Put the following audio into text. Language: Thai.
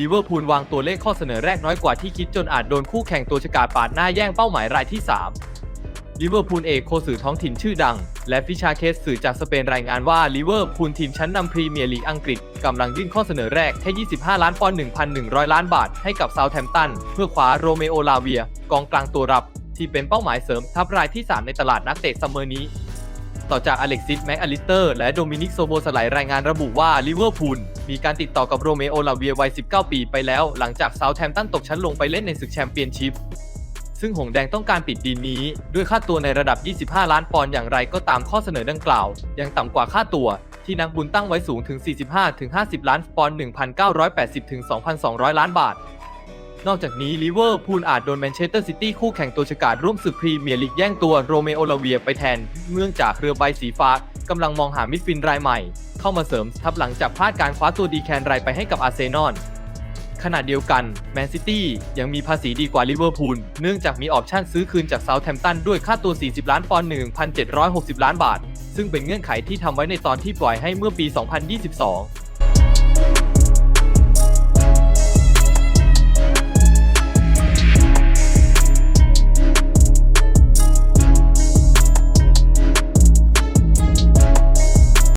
ลิเวอร์พูลวางตัวเลขข้อเสนอแรกน้อยกว่าที่คิดจนอาจโดนคู่แข่งตัวฉกาจปาดหน้าแย่งเป้าหมายรายที่ 3 ลิเวอร์พูลเอกโคสื่อท้องถิ่นชื่อดัง และฟิชาเคสสื่อจากสเปนรายงานว่าลิเวอร์พูลทีมชั้นนำพรีเมียร์ลีกอังกฤษกำลังยื่นข้อเสนอแรกแค่25 ล้านปอนด์ 1,100 ล้านบาทให้กับเซาท์แฮมป์ตัน เพื่อคว้าโรเมโอลาเวีย กองกลางตัวรับ ที่เป็นเป้าหมายเสริมทัพรายที่ 3 ในตลาดนักเตะซัมเมอร์นี้ ต่อจากอเล็กซิสแม็กอลิสเตอร์และโดมินิกโซโบสไลรายงานระบุว่าลิเวอร์พูล มีการติดต่อกับโรเมโอลาเวียวัย 19 ปีไปแล้ว หลังจากเซาแฮมตันตกชั้นลงไปเล่นในศึกแชมเปี้ยนชิพ ซึ่งหงแดงต้องการปิดดีลนี้ ด้วยค่าตัวในระดับ 25 ล้านปอนด์อย่างไรก็ตามข้อเสนอดังกล่าว ยังต่ำกว่าค่าตัวที่นักบุญตั้งไว้สูงถึง 45-50 ล้านปอนด์ 1,980-2,200 ล้านบาทนอกจากนี้ลิเวอร์พูลอาจโดนแมนเชสเตอร์ซิตี้คู่แข่งตัวฉกาจร่วมศึกพรีเมียร์ลีกแย่งตัวโรเมโอลาเวียไปแทน เนื่องจากเรือใบสีฟ้ากำลังมองหามิดฟิลด์รายใหม่ เข้ามาเสริมทับหลังจากพลาดการคว้าตัวดีแคนไรไปให้กับอาร์เซนอลขณะเดียวกันแมนซิตี้ยังมีภาษีดีกว่าลิเวอร์พูลเนื่องจากมีออปชั่นซื้อคืนจากเซาท์แทมป์ตันด้วยค่าตัว 40 ล้านปอนด์1,760 ล้านบาท ซึ่งเป็นเงื่อนไขที่ทำไว้ในตอนที่ปล่อยให้เมื่อปี 2022